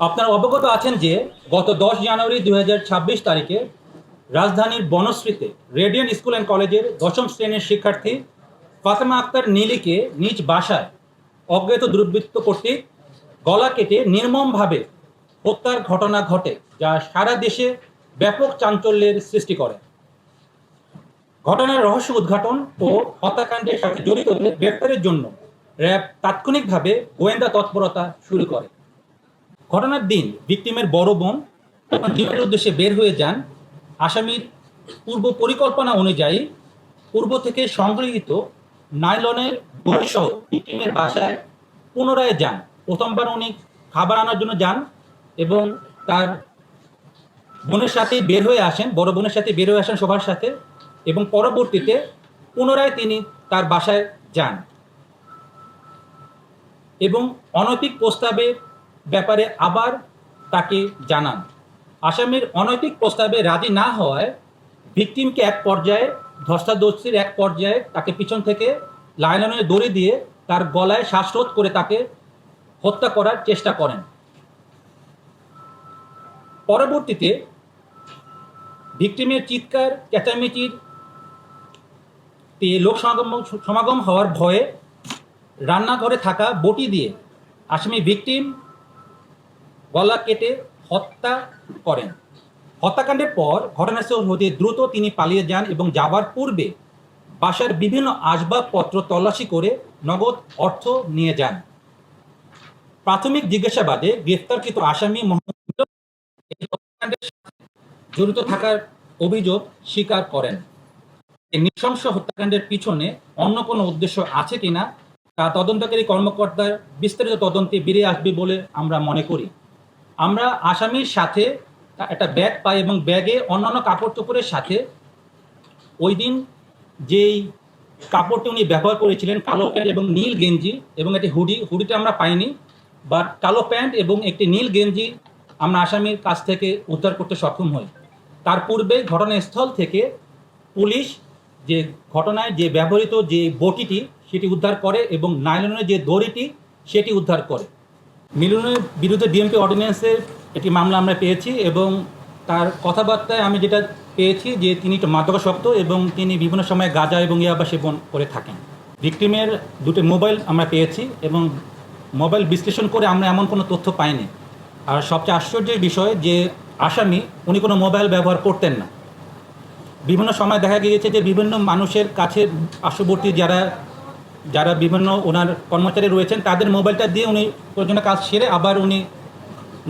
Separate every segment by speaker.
Speaker 1: আপনারা অবগত আছেন যে গত দশ জানুয়ারি দুই হাজার ছাব্বিশ তারিখে রাজধানীর বনশ্রীতে রেডিয়ান স্কুল অ্যান্ড কলেজের দশম শ্রেণির শিক্ষার্থী ফাতেমা আক্তার নীলিকে নিজ বাসায় অজ্ঞাত দুর্বৃত্ত কর্তৃক গলা কেটে নির্মমভাবে হত্যার ঘটনা ঘটে, যা সারা দেশে ব্যাপক চাঞ্চল্যের সৃষ্টি করে। ঘটনার রহস্য উদ্ঘাটন ও হত্যাকাণ্ডের সাথে জড়িতদের গ্রেপ্তারের জন্য র্যাব তাৎক্ষণিকভাবে গোয়েন্দা তৎপরতা শুরু করে। ঘটনার দিন ভিকটিমের বড় বোন যখন উদ্দেশ্যে বের হয়ে যান। আসামির পূর্ব পরিকল্পনা অনুযায়ী পূর্ব থেকে সংগৃহীত নাইলনের বইসহ ভিকটিমের বাসায় পুনরায় যান। প্রথমবার উনি খাবার আনার জন্য যান এবং তার বোনের সাথে বের হয়ে আসেন, বড় বোনের সাথে বের হয়ে আসেন সবার সাথে এবং পরবর্তীতে পুনরায় তিনি তার বাসায় যান এবং অনৈতিক প্রস্তাবের ব্যাপারে আবার তাকে জানান। আসামির অনৈতিক প্রস্তাবে রাজি না হওয়ায় ভিকটিমকে এক পর্যায়ে, ধস্তাধস্তির এক পর্যায়ে তাকে পিছন থেকে লাইলনের দড়ি দিয়ে তার গলায় শ্বাসরোধ করে তাকে হত্যা করার চেষ্টা করেন। পরবর্তীতে ভিকটিমের চিৎকার, চেঁচামেচির লোক সমাগম সমাগম হওয়ার ভয়ে রান্নাঘরে থাকা বটি দিয়ে আসামি ভিকটিম গলা কেটে হত্যা করেন। হত্যাকাণ্ডের পর ঘটনাস্থল হতে দ্রুত তিনি পালিয়ে যান এবং যাবার পূর্বে বাসার বিভিন্ন আসবাবপত্র তল্লাশি করে নগদ অর্থ নিয়ে যান। প্রাথমিক জিজ্ঞাসাবাদে গ্রেফতারকৃত আসামি জড়িত থাকার অভিযোগ স্বীকার করেন। নৃশংস হত্যাকাণ্ডের পিছনে অন্য কোনো উদ্দেশ্য আছে কিনা তা তদন্তকারী কর্মকর্তার বিস্তারিত তদন্তে বেরিয়ে আসবে বলে আমরা মনে করি। আমরা আসামির সাথে একটা ব্যাগ পাই এবং ব্যাগে অন্যান্য কাপড় চোপড়ের সাথে ওই দিন যেই কাপড়টি উনি ব্যবহার করেছিলেন, কালো প্যান্ট এবং নীল গেঞ্জি এবং একটি হুডি, হুডিটা আমরা পাইনি। বাট কালো প্যান্ট এবং একটি নীল গেঞ্জি আমরা আসামির কাছ থেকে উদ্ধার করতে সক্ষম হই। তার পূর্বে ঘটনাস্থল থেকে পুলিশ যে ঘটনায় যে ব্যবহৃত যে বটিটি, সেটি উদ্ধার করে এবং নাইলনের যে দড়িটি, সেটি উদ্ধার করে। মিলনের বিরুদ্ধে ডিএমপি অর্ডিন্যান্সের একটি মামলা আমরা পেয়েছি এবং তার কথাবার্তায় আমি যেটা পেয়েছি যে তিনি একটু মাদকাসক্ত এবং তিনি বিভিন্ন সময় গাঁজা এবং ইয়াবা সেবন করে থাকেন। ভিকটিমের দুটো মোবাইল আমরা পেয়েছি এবং মোবাইল বিশ্লেষণ করে আমরা এমন কোনো তথ্য পাইনি। আর সবচেয়ে আশ্চর্যের বিষয় যে আসামি, উনি কোনো মোবাইল ব্যবহার করতেন না। বিভিন্ন সময় দেখা গিয়েছে যে বিভিন্ন মানুষের কাছে পার্শ্ববর্তী যারা যারা বিভিন্ন ওনার কর্মচারী রয়েছেন, তাদের মোবাইলটা দিয়ে উনি প্রয়োজনীয় কাজ সেরে আবার উনি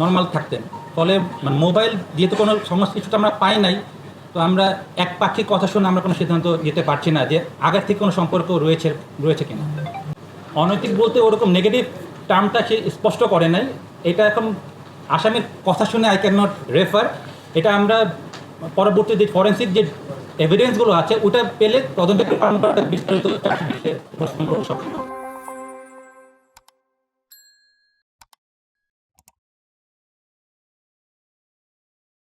Speaker 1: নর্মাল থাকতেন। ফলে মানে মোবাইল যেহেতু কোনো সমস্ত কিছুটা আমরা পাই নাই, তো আমরা এক পাক্ষিক কথা শুনে আমরা কোনো সিদ্ধান্ত যেতে পারছি না যে আগের থেকে কোনো সম্পর্ক রয়েছে রয়েছে কিনা। অনৈতিক বলতে ওরকম নেগেটিভ টার্মটা সে স্পষ্ট করে নাই। এটা এখন আসামির কথা শুনে আই ক্যান নট রেফার এটা আমরা পরবর্তী যে ফরেন্সিক যে এভিডেন্সগুলো আছে ওটা পেলে তদন্তের বিস্তারিত